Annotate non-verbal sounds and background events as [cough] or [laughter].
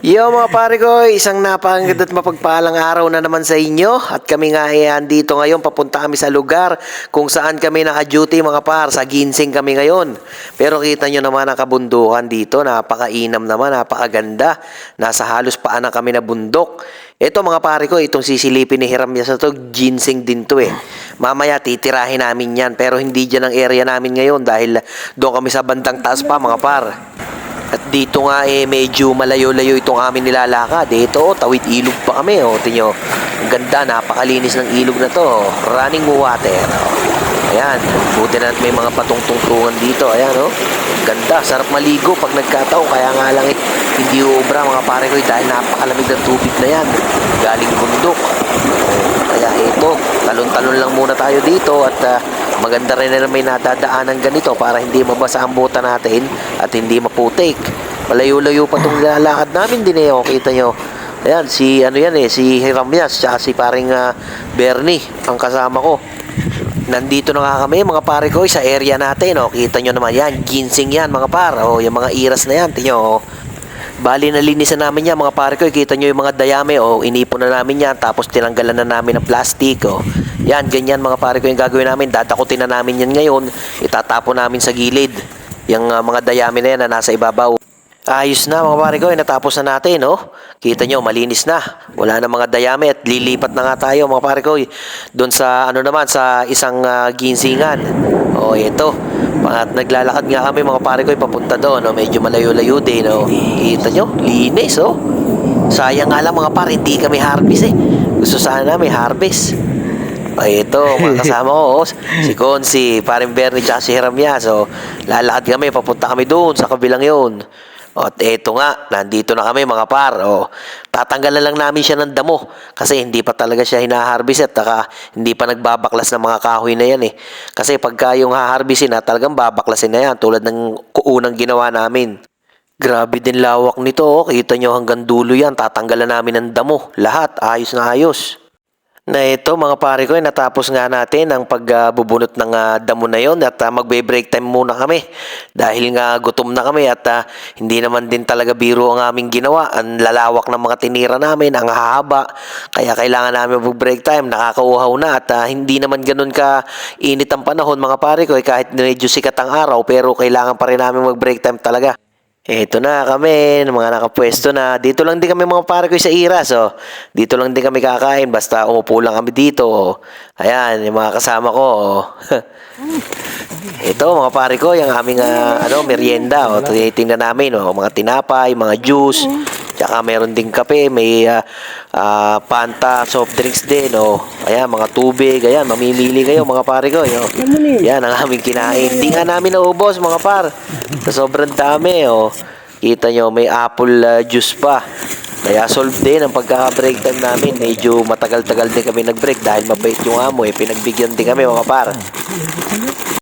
Yo mga pare ko, isang napakaganda at mapagpalang araw na naman sa inyo at kami nga ay andito ngayon, papunta kami sa lugar kung saan kami naka-duty mga par, sa ginseng kami ngayon. Pero kita nyo naman ang kabundukan dito, napakainam naman, napakaganda, nasa halos paanan kami na bundok. Ito mga pare ko, itong sisilipin ni Hiram sa to, ginseng din to eh. Mamaya titirahin namin yan, pero hindi dyan ang area namin ngayon dahil doon kami sa bandang taas pa mga par. At dito nga eh medyo malayo-layo itong amin nilalakad. Dito oh, tawid ilog pa kami oh. Tingnan. Ang ganda, napakalinis ng ilog na to. oh. Running water. Ayan, buti na may mga patungtungtungan dito. Ayan oh. Ganda, sarap maligo pag nagkataon. Kaya nga lang eh, hindi ubra mga pare ko eh, dahil napakalamig ng tubig na yan. Galing bundok. Kaya ito, talon-talon lang muna tayo dito at ah, maganda rin na may nadadaanan ganito para hindi mabasa ang buta natin at hindi maputik. Malayo-layo pa itong lalakad namin din eh. O, kita nyo. Ayan, si ano yan eh, si Hiram Yas, tsaka si paring ah, Bernie, ang kasama ko. Nandito na nga kami mga pare ko sa area natin. O, kita nyo naman yan, ginseng yan mga par. O, yung mga iras na yan, tingnan nyo. O. Bali nalinisan namin yan mga pare ko. Kita nyo yung mga dayame. O, inipon na namin yan. Tapos tinanggalan na namin ng plastic. O. Yan, ganyan mga pare ko yung gagawin namin. Dadakutin na namin yan ngayon. Itatapon namin sa gilid. Yung ah, mga dayame na yan na nasa ibabaw. Ayos na mga pare ko, natapos na natin, no? Kita nyo, malinis na. Wala na mga dayame at lilipat na nga tayo mga pare ko. Doon sa, ano naman, sa isang ah, ginsingan. O, ito. At naglalakad nga kami mga pare ko, papunta doon, no? Medyo malayo-layo din, no? Kita nyo, linis, oh. Sayang nga lang mga pare, hindi kami harvest eh. Gusto sana may harvest. Ay, ito, mga kasama ko, oh, si Consi, paring Bernie, tsaka si Hiram niya. So, lalakad kami, papunta kami doon, sa kabilang yun. O, at eto nga, nandito na kami mga par. O, tatanggalan lang namin siya ng damo kasi hindi pa talaga siya hinaharvest at taka, hindi pa nagbabaklas ng mga kahoy na yan eh. Kasi pagka yung haharvestin na talagang babaklasin na yan tulad ng unang ginawa namin. Grabe din lawak nito, oh. kita nyo hanggang dulo yan, tatanggalan namin ng damo, lahat, ayos na ayos. Na ito mga pare ko, eh, natapos nga natin ang pagbubunot ng ah, damo na yon at ah, magbe-break time muna kami. Dahil nga gutom na kami at ah, hindi naman din talaga biro ang aming ginawa. Ang lalawak ng mga tinira namin, ang hahaba. Kaya kailangan namin mag-break time, nakakauhaw na at ah, hindi naman ganun ka init ang panahon mga pare ko. eh, kahit medyo sikat ang araw pero kailangan pa rin namin mag-break time talaga. Eto na kami, mga nakapwesto na. Dito lang din kami mga pare ko sa Iras, oh. Dito lang din kami kakain, basta umupo lang kami dito, oh. Ayan, yung mga kasama ko, oh. [laughs] Ito, mga pare ko, yung aming ah, ano, merienda, oh. Tinitingnan namin, oh. Mga tinapay, mga juice, tsaka meron ding kape, may ah, ah, Fanta, soft drinks din, oh. Ayan, mga tubig, ayan, mamimili kayo, mga pare ko, oh. Yan ang aming kinain. Hindi nga namin naubos, mga par. Sa sobrang dami, oh. Kita nyo, may apple ah, juice pa. Kaya solve din ang pagkaka-break time namin. Medyo matagal-tagal din kami nag-break dahil mabait yung amo eh. Pinagbigyan din kami mga par.